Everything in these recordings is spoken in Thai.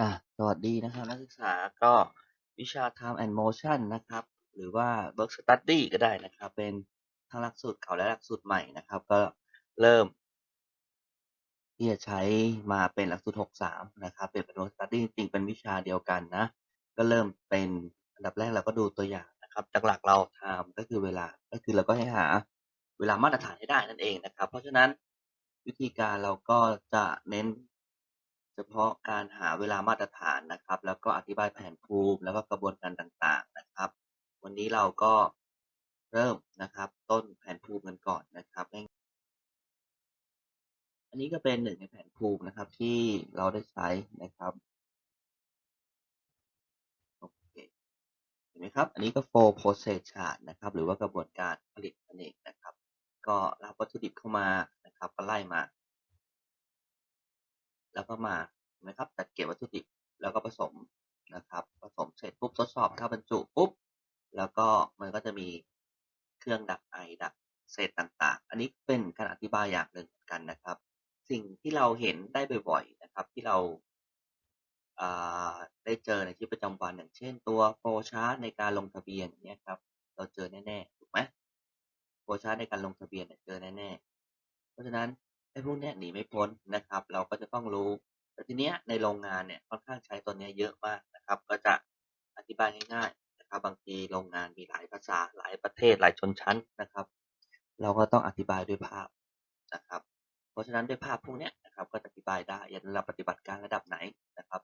อะสวัสดีนะครับ นักศึกษาก็วิชา Time and Motion นะครับ หรือว่า Work Study ก็ได้นะครับ เป็นทั้งหลักสูตรเก่าและหลักสูตรใหม่นะครับ ก็เริ่ม ที่จะใช้มาเป็นหลักสูตร 63 นะครับ เป็นเป็น Work Study จริงเป็นวิชาเดียวกันนะ ก็เริ่มเป็นอันดับแรกเราก็ดูตัวอย่างนะครับหลักเราทำก็คือเวลาก็คือเราก็ให้หาเวลามาตรฐานให้ได้นั่นเองนะครับ เพราะฉะนั้นวิธีการเราก็จะเน้น เฉพาะการหาเวลามาตรฐานนะครับ แล้วก็อธิบายแผนภูมิ แล้วก็กระบวนการต่างๆนะครับ วันนี้เราก็เริ่มนะครับ ต้นแผนภูมิกันก่อนนะครับง่อันนี้ก็เป็นหนึ่งในแผนภูมินะครับที่เราได้ใช้นะครับโอเคเห็นไหมครับ อันนี้ก็ four process chart นะครับ หรือว่ากระบวนการผลิตนั่นเองนะครับ ก็รับวัตถุดิบเข้ามานะครับก็ไล่มา แล้วก็มานไหมครับจัดเก็บวัตถุดิบแล้วก็ผสมนะครับ ผสมเสร็จปุ๊บทดสอบเข้าบรรจุปุ๊บแล้วก็มันก็จะมีเครื่องดักไอดักเศษต่างๆ อันนี้เป็นการอธิบายอย่างหนึ่งเหมือนกันนะครับ สิ่งที่เราเห็นได้บ่อยๆนะครับ ที่เราอ่าได้เจอในชีวิตประจำวันอย่างเช่นตัวโฟชาร์ตในการลงทะเบียนเนี้ยครับ เราเจอแน่ๆถูกไหมโฟชาร์ตในการลงทะเบียนเนี่ยเจอแน่ๆเพราะฉะนั้น ไอ้พวกเนี้ยหนีไม่พ้นนะครับ เราก็จะต้องรู้ แต่ทีเนี้ยในโรงงานเนี่ยค่อนข้างใช้ตัวเนี้ยเยอะมากนะครับ ก็จะอธิบายง่ายๆนะครับ บางทีโรงงานมีหลายภาษาหลายประเทศหลายชนชั้นนะครับ เราก็ต้องอธิบายด้วยภาพนะครับ เพราะฉะนั้นด้วยภาพพวกเนี้ยนะครับ ก็จะอธิบายได้อย่างระดับปฏิบัติการระดับไหนนะครับ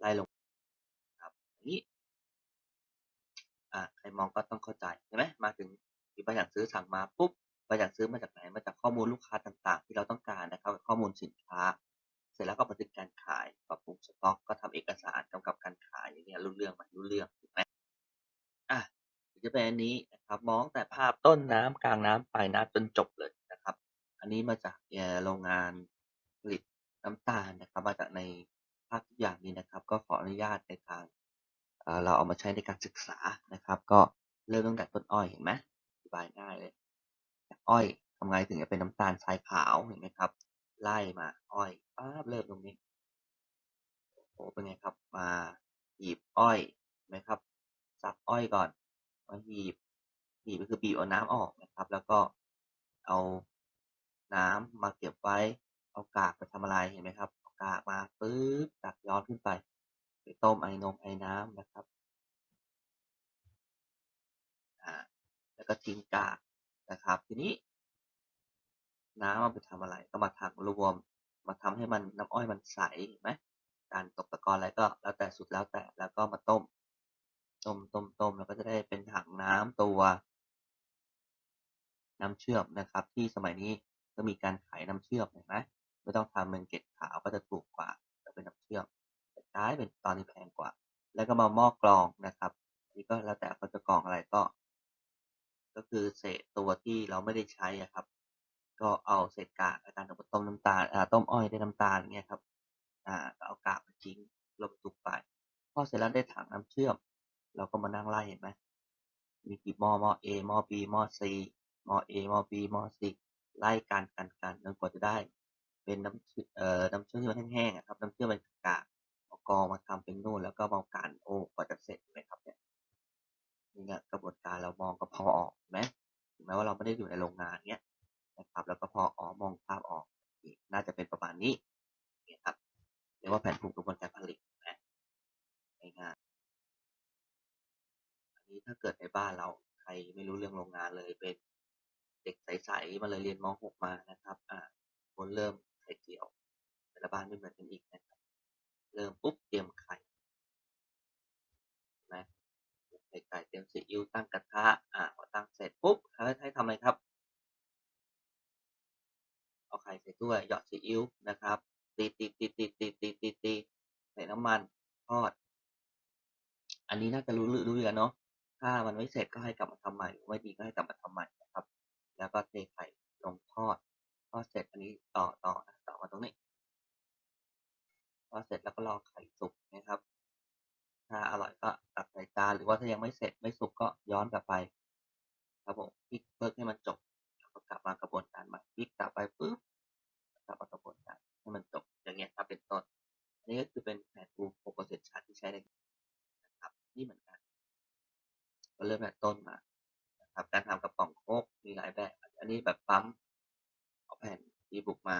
ไล่ลงครับนี้อ่าใครมองก็ต้องเข้าใจใช่ไหมมาถึงมีใบสั่งซื้อสั่งมาปุ๊บ ใบสั่งซื้อมาจากไหน มาจากข้อมูลลูกค้าต่างๆ ที่เราต้องการนะครับกับข้อมูลสินค้า เสร็จแล้วก็บันทึกการขายปรับปรุงสต็อกก็ทำเอกสารกำกับการขายอย่างเงี้ยรู้เรื่องไหมรู้เรื่องถูกไหมอะจะเป็นอันนี้นะครับมองแต่ภาพต้นน้ำกลางน้ำปลายน้ำจนจบเลยนะครับ อันนี้มาจากโรงงานผลิตน้ำตาลนะครับ มาจากในภาพทุกอย่างนี้นะครับ ก็ขออนุญาตในทางเราเอามาใช้ในการศึกษานะครับ ก็เริ่มตั้งแต่ต้นอ้อยเห็นไหมอธิบายง่ายเลยจา อ้อยทำไงถึงจะเป็นน้ำตาลทรายขาวเห็นไหมครับ ไล่มา อ้อยป๊าบเริ่มตรงนี้โอ้โหเป็นไงครับ มาหีบอ้อยเห็นไหมครับสับอ้อยก่อนมาหีบหีบก็คือบีบเอาน้ำออกนะครับ แล้วก็เอาน้ำมาเก็บไว้ เอากากไปทำอะไรเห็นไหมครับเอากากมาปึ๊บตักย้อนขึ้นไปไปต้มไอ้นมไอ้น้ำนะครับอ่าแล้วก็ทิ้งกาก นะครับ ทีนี้ น้ำเอาไปทำอะไร ก็มาถังรวม มาทำให้มันน้ำอ้อยมันใสเห็นไหมการตกตะกอนอะไรก็แล้วแต่สุดแล้วแต่แล้วก็มาต้ม ต้มต้มต้มแล้วก็จะได้เป็นถังน้ำตัว น้ำเชื่อมนะครับ ที่สมัยนี้ก็มีการขายน้ำเชื่อมเห็นไหมไม่ต้องทำเป็นเกล็ดขาวก็จะถูกกว่าจะเป็นน้ำเชื่อมแต่ท้ายเป็นตอนนี้แพงกว่า แล้วก็มาหม้อกรองนะครับอันนี้ก็แล้วแต่เขาจะกรองอะไรก็ ก็คือเศษตัวที่เราไม่ได้ใช้อะครับ ก็เอาเศษกากในการเอาไปต้มน้ำตาลอ่าต้มอ้อยได้น้ำตาลเงี้ยครับอ่าก็เอากากมาทิ้งลงตุกไปพอเสร็จแล้วได้ถังน้ำเชื่อม เราก็มานั่งไล่เห็นไหมมีกี่หม้อหม้อ A หม้อ B หม้อ C หม้อ A หม้อ B หม้อ C ไล่กันกันกันจนกว่าจะได้ เป็นน้ำเชื่อเอ่อน้ำเชื่อมที่มันแห้งๆอะครับน้ำเชื่อมเป็นกากเอากองมาทำเป็นนู่นแล้วก็มากันโอ้กว่าจะเสร็จเห็นไหมครับเนี่ย เนี่ยกระบวนการเรามองก็พอออกไหมถึงแม้ว่าเราไม่ได้อยู่ในโรงงานเนี้ยนะครับ แล้วก็พออ๋อมองภาพออกน่าจะเป็นประมาณนี้เนี่ยครับเรียกว่าแผนภูมิกระบวนการผลิตนะง่ายอันนี้ถ้าเกิดในบ้านเราใครไม่รู้เรื่องโรงงานเลยเป็นเด็กใสๆมาเลยเรียนม .6 มานะครับอ่าคนเริ่มไข่เจียวแต่ละบ้านไม่เหมือนกันอีกนะครับ เริ่มปุ๊บเตรียมไข่ ไข่ไก่เตรียมซีอิ๊วตั้งกระทะ อ่าพอตั้งเสร็จปุ๊บเขาให้ทำอะไรครับ เอาไข่ใส่ถ้วยหยอดซีอิ๊วนะครับตีตีตีตีตีตีตีตีใส่น้ำมันทอด อันนี้น่าจะรู้รู้เรื่องเนาะถ้ามันไม่เสร็จก็ให้กลับมาทำใหม่ไม่ดีก็ให้กลับมาทำใหม่นะครับ แล้วก็เทไข่ลงทอดทอดเสร็จอันนี้ต่อต่อต่อมาตรงนี้ทอดเสร็จแล้วก็รอไข่สุกนะครับ ถ้าอร่อยก็ ใส่ยตาหรือว่าถ้ายังไม่เสร็จไม่สุกก็ย้อนกลับไป ครับผมพลิกเพิกให้มันจบแล้วก็กลับมากระบวนการใหม่พลิกกลับไปปุ๊บกลับมากระบวนการให้มันจบอย่างเงี้ยครับเป็นต้นนี่ก็คือเป็นแผน Google Composite Chart ที่ใช้ได้นะครับนี่เหมือนกันก็เริ่มจากต้นมาครับการทำกระป๋องโคกมีหลายแบบ อันนี้แบบปั๊มเอาแผ่นดีบุกมา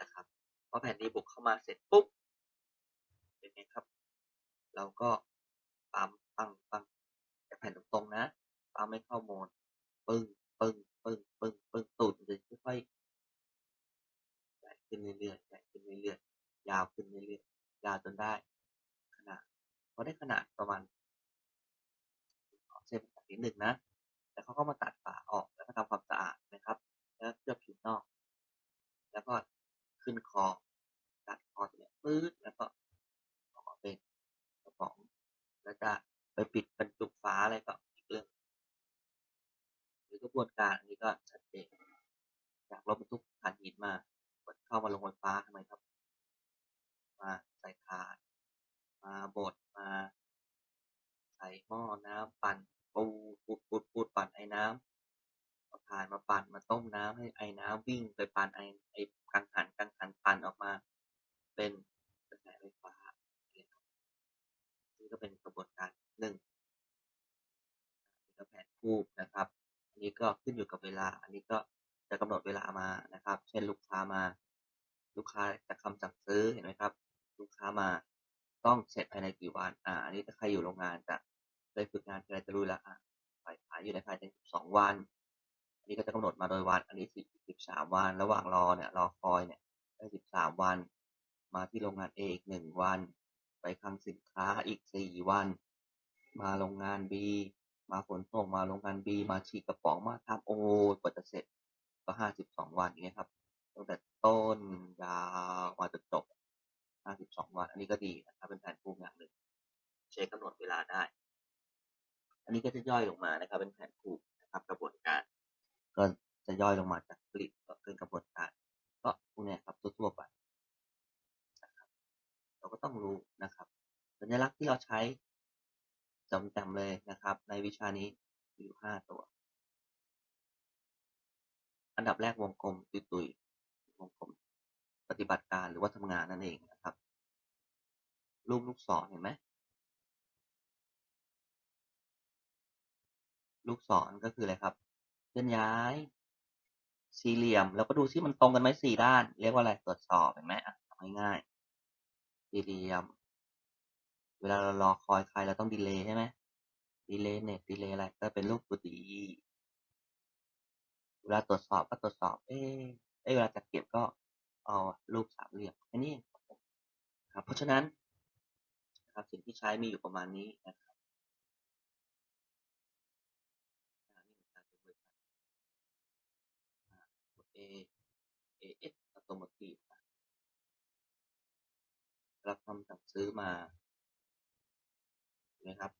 นะครับพอแผ่นดีบุกเข้ามาเสร็จปุ๊บเป็นไงครับ เราก็ ปั๊ม ปัง ปังแต่แผ่นตรง ๆ นะ ปั๊มไม่เข้าโหมดปึ้งปึ้งปึ้งปึ้งปึ้งตูดมันจะค่อยๆใหญ่ขึ้นเรื่อยๆใหญ่ขึ้นเรื่อยๆยาวขึ้นเรื่อยๆยาวจนได้ ขนาดพอได้ขนาดประมาณขอเส้นตัดนิดหนึ่งนะ แล้วเขาก็มาตัดฝาออกแล้วก็ทำความสะอาดนะครับ แล้วเคลือบผิวนอก แล้วก็ขึ้นคอ ตัดคอเสร็จแล้วปื๊ดแล้วก็ออกมาเป็นกระป๋องแล้วจะไปปิดบรรจุฝาอะไรก็อีกเรื่องหรือกระบวนการอันนี้ก็ชัดเจนจากรถบรรทุกถ่านหินมากดเข้า มาลงไฟฟ้าทำไมครับ มาใส่ถานมาบด มา ใส่หม้อน้ำปั่นปูดปูดปูดปูดปั่นไอ้น้ำเอาถ่านมาปั่นมาต้มน้ำให้ไอ้น้ำวิ่งไปปั่นไอ้ไอ้กังหันกังหันปั่นออกมา เป็นกระแสไฟฟ้านี่ก็เป็นกระบวนการหนึ่งนี่ก็แผนคูบนะครับ อันนี้ก็ขึ้นอยู่กับเวลา อันนี้ก็จะกำหนดเวลามานะครับ เช่นลูกค้ามา ลูกค้าจะคำสั่งซื้อเห็นไหมครับ ลูกค้ามาต้องเสร็จภายในกี่วัน อ่า อันนี้ถ้าใครอยู่โรงงานจะเคยฝึกงานอะไรจะรู้แล้วอะฝ่ายขายอยู่ในภายใน12วัน อันนี้ก็จะกำหนดมาโดยวัน อันนี้10 13วัน ระหว่างรอเนี่ยรอคอยเนี่ยได้13วัน มาที่โรงงาน A อีก1วัน ไปคลังสินค้าอีก4วัน มาโรงงาน B มาขนส่งมาโรงงาน B มาฉีกกระป๋องมาทำโอ้กว่าจะเสร็จก็52วันอย่างเงี้ยครับ ตั้งแต่ต้นยาวมาจนจบ 52 วัน อันนี้ก็ดีนะครับ เป็นแผนภูมิอย่างหนึ่งใช้กำหนดเวลาได้ อันนี้ก็จะย่อยลงมานะครับ เป็นแผนภูมินะครับ กระบวนการ ก็จะย่อยลงมาจากผลิตก็เป็นกระบวนการ ก็พวกนี้ครับทั่วๆไปนะครับ เราก็ต้องรู้นะครับ สัญลักษณ์ที่เราใช้จำจำเลยนะครับ ในวิชานี้มีอยู่5ตัว อันดับแรกวงกลมตุย ๆวงกลมปฏิบัติการหรือว่าทำงานนั่นเองนะครับ รูปลูกศรเห็นไหมลูกศรก็คืออะไรครับเคลื่อนย้าย สี่เหลี่ยม แล้วก็ดูซิมันตรงกันไหมสี่ด้าน เรียกว่าอะไรตรวจสอบเห็นไหมอะทำง่ายๆสี่เหลี่ยม เวลาเรารอคอยใครเราต้องดีเลย์ใช่ไหมดีเลย์เน็ตดีเลย์อะไรก็เป็นรูปตัวดีเวลาตรวจสอบก็ตรวจสอบ เอ๊ะเอ้เวลาจัดเก็บก็เอารูปสามเหลี่ยมแค่นี้ครับ เพราะฉะนั้นนะครับสิ่งที่ใช้มีอยู่ประมาณนี้นะครับอ่านี่เหมือนกันเป็นบริษัทอ่ากด A AS Automotive อะรับคำสั่งซื้อมาเห็นไหมครับ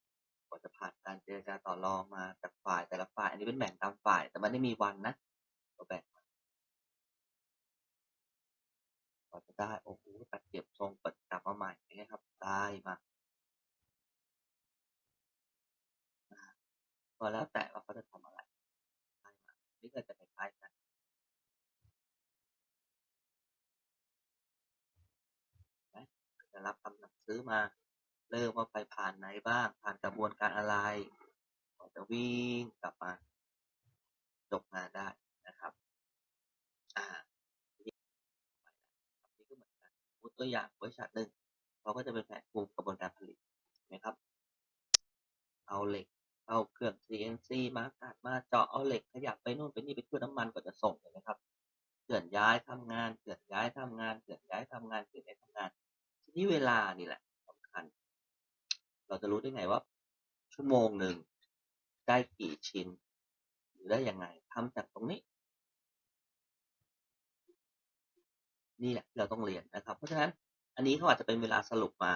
กว่าจะผ่านการเจรจาต่อรองมาจากฝ่ายแต่ละฝ่าย อันนี้เป็นแบ่งตามฝ่าย แต่มันไม่มีวันนะ ได้ โอ้โหตัดเก็บทรงเปิดกลับมาใหม่อย่างเงี้ยครับ ได้มาก็แล้วแต่ว่าเขาจะทำอะไรได้มานี่ก็จะคล้ายๆกันจะรับคำสั่งซื้อมา เริ่มว่าไปผ่านไหนบ้าง ผ่านกระบวนการอะไรก่อนจะวิ่งกลับมา จบงานได้ ตัวอย่างบริษัทหนึ่งเขาก็จะเป็นแผนภูมิกระบวนการผลิตนะครับ เอาเหล็ก เอาเครื่อง CNC มาตัดมาเจาะเอาเหล็กขยับไปนู่นไปนี่ไปทั่วน้ำมันกว่าจะส่งเห็นไหมครับเคลื่อนย้ายทำงานเคลื่อนย้ายทำงานเคลื่อนย้ายทำงานเคลื่อนย้ายทำงาน ทีนี้เวลานี่แหละสำคัญ เราจะรู้ได้ไงว่า ชั่วโมงหนึ่งได้กี่ชิ้นหรือได้ยังไงทำจากตรงนี้ นี่แหละเราต้องเรียนนะครับ เพราะฉะนั้นอันนี้เขาอาจจะเป็นเวลาสรุปมา